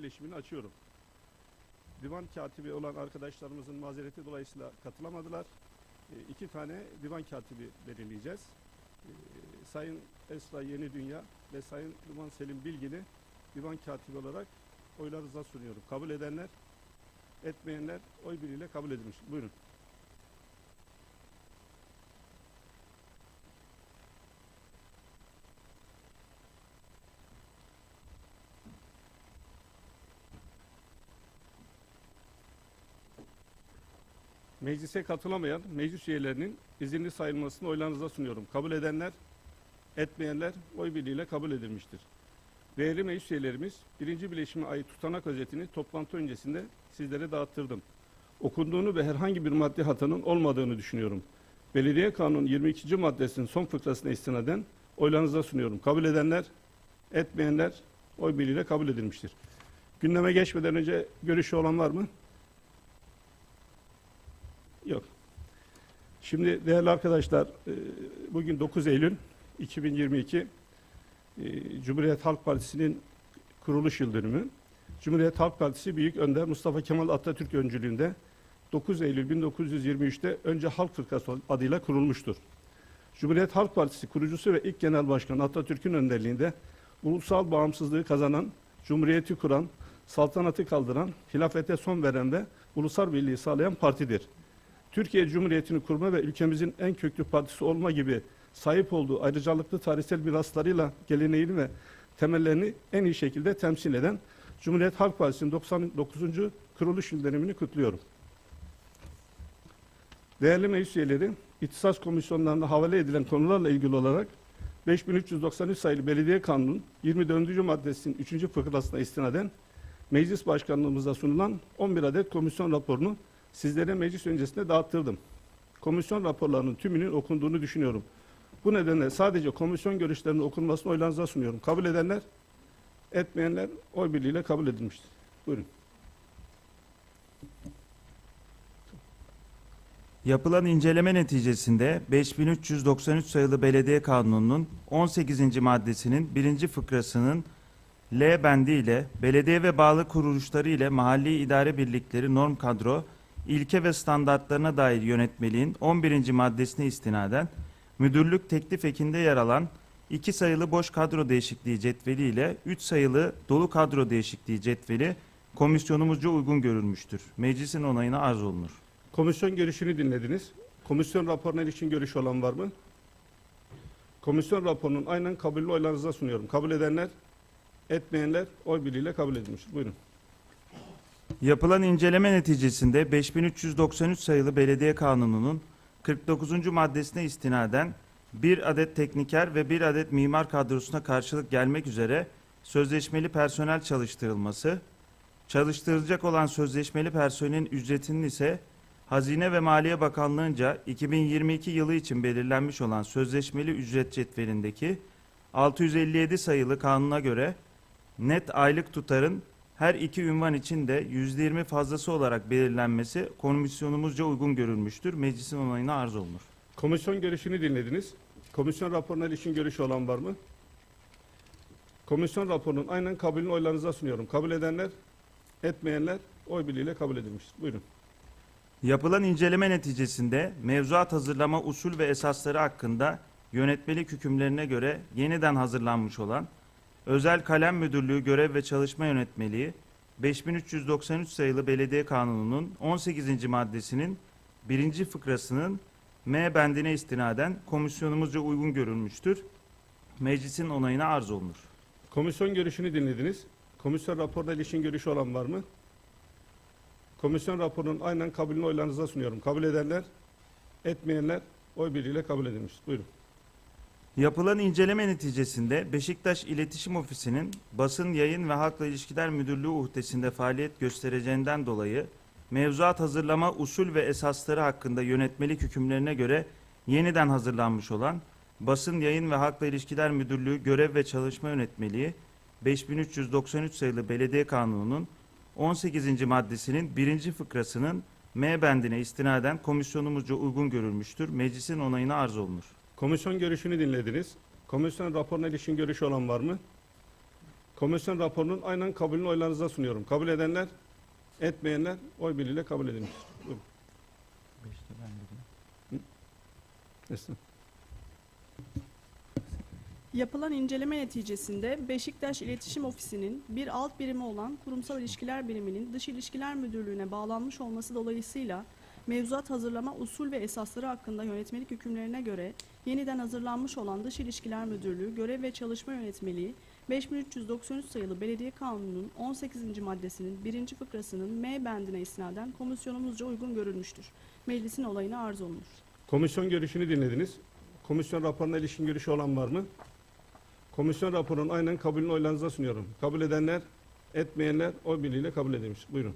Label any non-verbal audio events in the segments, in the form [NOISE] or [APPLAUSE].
bileşimini açıyorum. Divan katibi olan arkadaşlarımızın mazereti dolayısıyla katılamadılar. E, iki tane divan katibi belirleyeceğiz. E, Sayın Esra Yeni Dünya ve Sayın Duman Selim Bilgin'i divan katibi olarak oylarınıza sunuyorum. Kabul edenler, etmeyenler oy birliğiyle kabul edilmiş. Buyurun. Meclise katılamayan meclis üyelerinin izinli sayılmasını oylarınıza sunuyorum. Kabul edenler, etmeyenler oy birliğiyle kabul edilmiştir. Değerli meclis üyelerimiz, birinci bileşime ait tutanak özetini toplantı öncesinde sizlere dağıttırdım. Okunduğunu ve herhangi bir maddi hatanın olmadığını düşünüyorum. Belediye Kanunu 22. maddesinin son fıkrasına istinaden oylarınıza sunuyorum. Kabul edenler, etmeyenler oy birliğiyle kabul edilmiştir. Gündeme geçmeden önce görüşü olan var mı? Yok. Şimdi değerli arkadaşlar, e, bugün 9 Eylül 2022 e, Cumhuriyet Halk Partisi'nin kuruluş yıl dönümü. Cumhuriyet Halk Partisi Büyük Önder Mustafa Kemal Atatürk öncülüğünde 9 Eylül 1923'te önce Halk Fırkası adıyla kurulmuştur. Cumhuriyet Halk Partisi kurucusu ve ilk genel başkanı Atatürk'ün önderliğinde ulusal bağımsızlığı kazanan, cumhuriyeti kuran, saltanatı kaldıran, hilafete son veren ve ulusal birliği sağlayan partidir. Türkiye Cumhuriyeti'ni kurma ve ülkemizin en köklü partisi olma gibi sahip olduğu ayrıcalıklı tarihsel miraslarıyla geleneğini ve temellerini en iyi şekilde temsil eden Cumhuriyet Halk Partisi'nin 99. kuruluş yıl dönümünü kutluyorum. Değerli meclis üyeleri, İhtisas komisyonlarına havale edilen konularla ilgili olarak 5393 sayılı Belediye Kanunu'nun 24. maddesinin 3. fıkrasına istinaden Meclis Başkanlığımıza sunulan 11 adet komisyon raporunu sizlere meclis öncesinde dağıttırdım. Komisyon raporlarının tümünün okunduğunu düşünüyorum. Bu nedenle sadece komisyon görüşlerinin okunmasını oylarınıza sunuyorum. Kabul edenler, etmeyenler oy birliğiyle kabul edilmiştir. Buyurun. Yapılan inceleme neticesinde 5393 sayılı Belediye Kanunu'nun 18. maddesinin 1. fıkrasının L bendi ile belediye ve bağlı kuruluşları ile mahalli idare birlikleri norm kadro, ilke ve standartlarına dair yönetmeliğin 11. maddesine istinaden müdürlük teklif ekinde yer alan 2 sayılı boş kadro değişikliği cetveli ile 3 sayılı dolu kadro değişikliği cetveli komisyonumuzca uygun görülmüştür. Meclisin onayına arz olunur. Komisyon görüşünü dinlediniz. Komisyon raporuna ilişkin görüş olan var mı? Komisyon raporunun aynen kabulü oylarınıza sunuyorum. Kabul edenler, etmeyenler oy birliğiyle kabul edilmiştir. Buyurun. Yapılan inceleme neticesinde 5393 sayılı Belediye Kanunu'nun 49. maddesine istinaden bir adet tekniker ve bir adet mimar kadrosuna karşılık gelmek üzere sözleşmeli personel çalıştırılması, çalıştırılacak olan sözleşmeli personelin ücretinin ise Hazine ve Maliye Bakanlığı'nca 2022 yılı için belirlenmiş olan sözleşmeli ücret cetvelindeki 657 sayılı kanuna göre net aylık tutarın her iki ünvan için de %20 fazlası olarak belirlenmesi komisyonumuzca uygun görülmüştür. Meclisin onayına arz olunur. Komisyon görüşünü dinlediniz. Komisyon raporuna ilişkin görüşü olan var mı? Komisyon raporunun aynen kabulünü oylarınıza sunuyorum. Kabul edenler, etmeyenler oy birliğiyle kabul edilmiştir. Buyurun. Yapılan inceleme neticesinde mevzuat hazırlama usul ve esasları hakkında yönetmelik hükümlerine göre yeniden hazırlanmış olan Özel Kalem Müdürlüğü Görev ve Çalışma Yönetmeliği 5393 sayılı Belediye Kanunu'nun 18. maddesinin birinci fıkrasının M bendine istinaden komisyonumuzca uygun görülmüştür. Meclisin onayına arz olunur. Komisyon görüşünü dinlediniz. Komisyon raporuna ilişkin görüşü olan var mı? Komisyon raporunun aynen kabulünü oylarınıza sunuyorum. Kabul edenler, etmeyenler oy birliğiyle kabul edilmiştir. Buyurun. Yapılan inceleme neticesinde Beşiktaş İletişim Ofisi'nin basın yayın ve halkla ilişkiler müdürlüğü uhdesinde faaliyet göstereceğinden dolayı mevzuat hazırlama usul ve esasları hakkında yönetmelik hükümlerine göre yeniden hazırlanmış olan Basın Yayın ve Halkla İlişkiler Müdürlüğü Görev ve Çalışma Yönetmeliği 5393 sayılı Belediye Kanunu'nun 18. maddesinin birinci fıkrasının M bendine istinaden komisyonumuzca uygun görülmüştür. Meclisin onayına arz olunur. Komisyon görüşünü dinlediniz. Komisyon raporuna ilişkin görüşü olan var mı? Komisyon raporunun aynen kabulünü oylarınıza sunuyorum. Kabul edenler, etmeyenler oy birliğiyle kabul edilmiştir. Buyurun. Nesrin. Yapılan inceleme neticesinde Beşiktaş İletişim Ofisi'nin bir alt birimi olan Kurumsal İlişkiler Biriminin Dış İlişkiler Müdürlüğü'ne bağlanmış olması dolayısıyla mevzuat hazırlama usul ve esasları hakkında yönetmelik hükümlerine göre yeniden hazırlanmış olan Dış İlişkiler Müdürlüğü Görev ve Çalışma Yönetmeliği 5393 sayılı Belediye Kanunu'nun 18. maddesinin 1. fıkrasının M bendine istinaden komisyonumuzca uygun görülmüştür. Meclisin olayına arz olunur. Komisyon görüşünü dinlediniz. Komisyon raporuna ilişkin görüşü olan var mı? Komisyon raporunun aynen kabulünü oylarınıza sunuyorum. Kabul edenler, etmeyenler oy birliğiyle kabul edilmiş. Buyurun.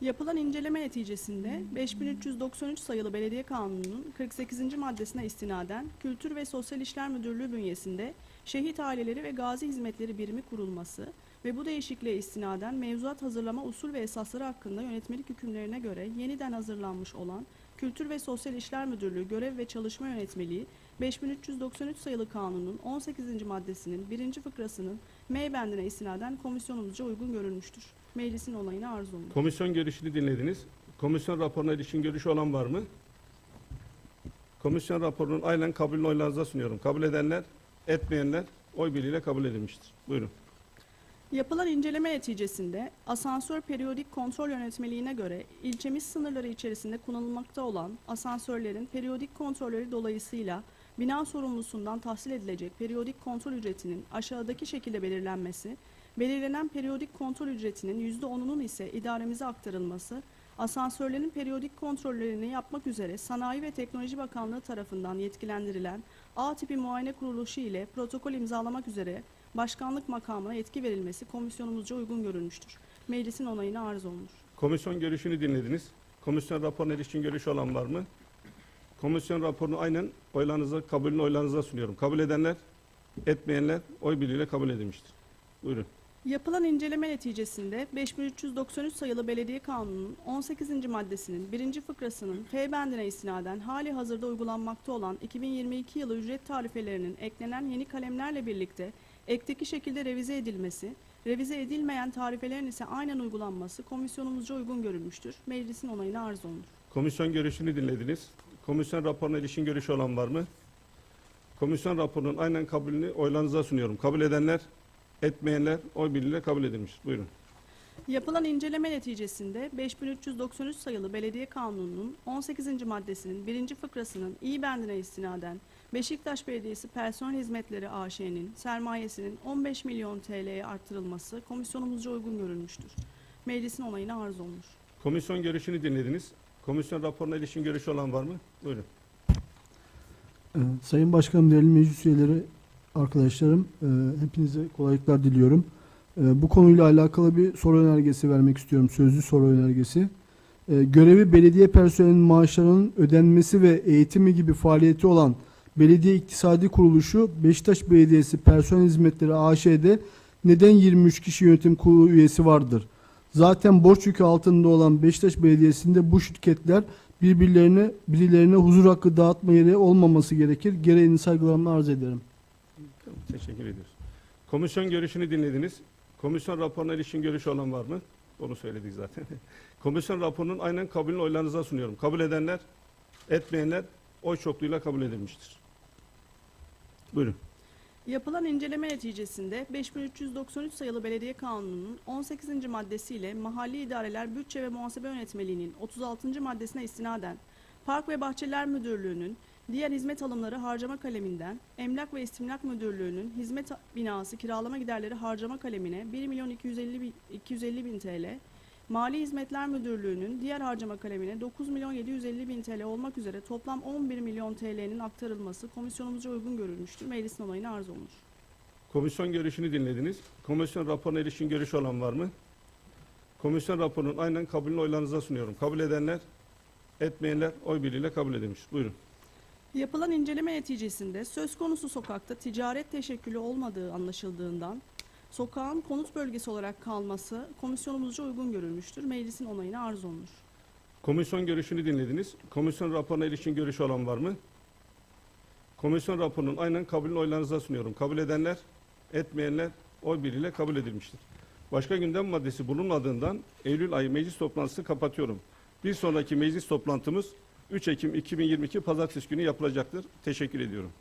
Yapılan inceleme neticesinde 5393 sayılı Belediye Kanunu'nun 48. maddesine istinaden Kültür ve Sosyal İşler Müdürlüğü bünyesinde Şehit Aileleri ve Gazi Hizmetleri Birimi kurulması ve bu değişikliğe istinaden mevzuat hazırlama usul ve esasları hakkında yönetmelik hükümlerine göre yeniden hazırlanmış olan Kültür ve Sosyal İşler Müdürlüğü Görev ve Çalışma Yönetmeliği 5393 sayılı kanunun 18. maddesinin 1. fıkrasının M bendine istinaden komisyonumuzca uygun görülmüştür. Meclisin olayına arz olunur. Komisyon görüşünü dinlediniz. Komisyon raporuna ilişkin görüşü olan var mı? Komisyon raporunun aynen kabulünü oylarınıza sunuyorum. Kabul edenler, etmeyenler oy birliğiyle kabul edilmiştir. Buyurun. Yapılan inceleme neticesinde asansör periyodik kontrol yönetmeliğine göre ilçemiz sınırları içerisinde kullanılmakta olan asansörlerin periyodik kontrolleri dolayısıyla bina sorumlusundan tahsil edilecek periyodik kontrol ücretinin aşağıdaki şekilde belirlenmesi, belirlenen periyodik kontrol ücretinin %10'unun ise idaremize aktarılması, asansörlerin periyodik kontrollerini yapmak üzere Sanayi ve Teknoloji Bakanlığı tarafından yetkilendirilen A tipi muayene kuruluşu ile protokol imzalamak üzere başkanlık makamına yetki verilmesi komisyonumuzca uygun görülmüştür. Meclisin onayına arz olunur. Komisyon görüşünü dinlediniz. Komisyon raporuna ilişkin görüşü olan var mı? Komisyon raporunu aynen oylarınıza, kabulünü oylarınıza sunuyorum. Kabul edenler, etmeyenler oy birliğiyle kabul edilmiştir. Buyurun. Yapılan inceleme neticesinde 5393 sayılı Belediye Kanunu'nun 18. maddesinin 1. fıkrasının F bendine istinaden hali hazırda uygulanmakta olan 2022 yılı ücret tarifelerinin eklenen yeni kalemlerle birlikte ekteki şekilde revize edilmesi, revize edilmeyen tarifelerin ise aynen uygulanması komisyonumuzca uygun görülmüştür. Meclisin onayına arz olunur. Komisyon görüşünü dinlediniz. Komisyon raporuna ilişkin görüşü olan var mı? Komisyon raporunun aynen kabulünü oylarınıza sunuyorum. Kabul edenler, etmeyenler oy birliğiyle kabul edilmiş. Buyurun. Yapılan inceleme neticesinde 5393 sayılı Belediye Kanunu'nun 18. maddesinin 1. fıkrasının İ bendine istinaden Beşiktaş Belediyesi Personel Hizmetleri AŞ'nin sermayesinin 15 milyon TL'ye artırılması komisyonumuzca uygun görülmüştür. Meclisin onayına arz olunur. Komisyon görüşünü dinlediniz. Komisyon raporuna ilişkin görüşü olan var mı? Buyurun. Ee, Sayın Başkanım, değerli meclis üyeleri, arkadaşlarım, e, hepinize kolaylıklar diliyorum. E, Bu konuyla alakalı bir soru önergesi vermek istiyorum, sözlü soru önergesi. E, Görevi belediye personelinin maaşlarının ödenmesi ve eğitimi gibi faaliyeti olan Belediye İktisadi Kuruluşu Beşiktaş Belediyesi Personel Hizmetleri AŞ'de neden 23 kişi yönetim kurulu üyesi vardır? Zaten borç yükü altında olan Beşiktaş Belediyesi'nde bu şirketler birbirlerine birilerine huzur hakkı dağıtma yeri olmaması gerekir. Gereğini saygılarımla arz ederim. Teşekkür ediyoruz. Komisyon görüşünü dinlediniz. Komisyon raporuna ilişkin görüşü olan var mı? Onu söyledik zaten. [LAUGHS] Komisyon raporunun aynen kabulünü oylarınıza sunuyorum. Kabul edenler, etmeyenler oy çokluğuyla kabul edilmiştir. Buyurun. Yapılan inceleme neticesinde 5393 sayılı Belediye Kanunu'nun 18. maddesiyle Mahalli İdareler Bütçe ve Muhasebe Yönetmeliği'nin 36. maddesine istinaden Park ve Bahçeler Müdürlüğü'nün diğer hizmet alımları harcama kaleminden Emlak ve İstimlak Müdürlüğü'nün hizmet binası kiralama giderleri harcama kalemine 1 milyon 250 bin, 250 bin TL, Mali Hizmetler Müdürlüğü'nün diğer harcama kalemine 9 milyon 750 bin TL olmak üzere toplam 11 milyon TL'nin aktarılması komisyonumuzca uygun görülmüştür. Meclisin onayına arz olunur. Komisyon görüşünü dinlediniz. Komisyon raporuna ilişkin görüşü olan var mı? Komisyon raporunun aynen kabulünü oylarınıza sunuyorum. Kabul edenler, etmeyenler oy birliğiyle kabul edilmiş. Buyurun. Yapılan inceleme neticesinde söz konusu sokakta ticaret teşekkülü olmadığı anlaşıldığından sokağın konut bölgesi olarak kalması komisyonumuzca uygun görülmüştür. Meclisin onayına arz olunur. Komisyon görüşünü dinlediniz. Komisyon raporuna ilişkin görüşü olan var mı? Komisyon raporunun aynen kabulünü oylarınıza sunuyorum. Kabul edenler, etmeyenler oy birliğiyle kabul edilmiştir. Başka gündem maddesi bulunmadığından Eylül ayı meclis toplantısı kapatıyorum. Bir sonraki meclis toplantımız 3 Ekim 2022 Pazartesi günü yapılacaktır. Teşekkür ediyorum.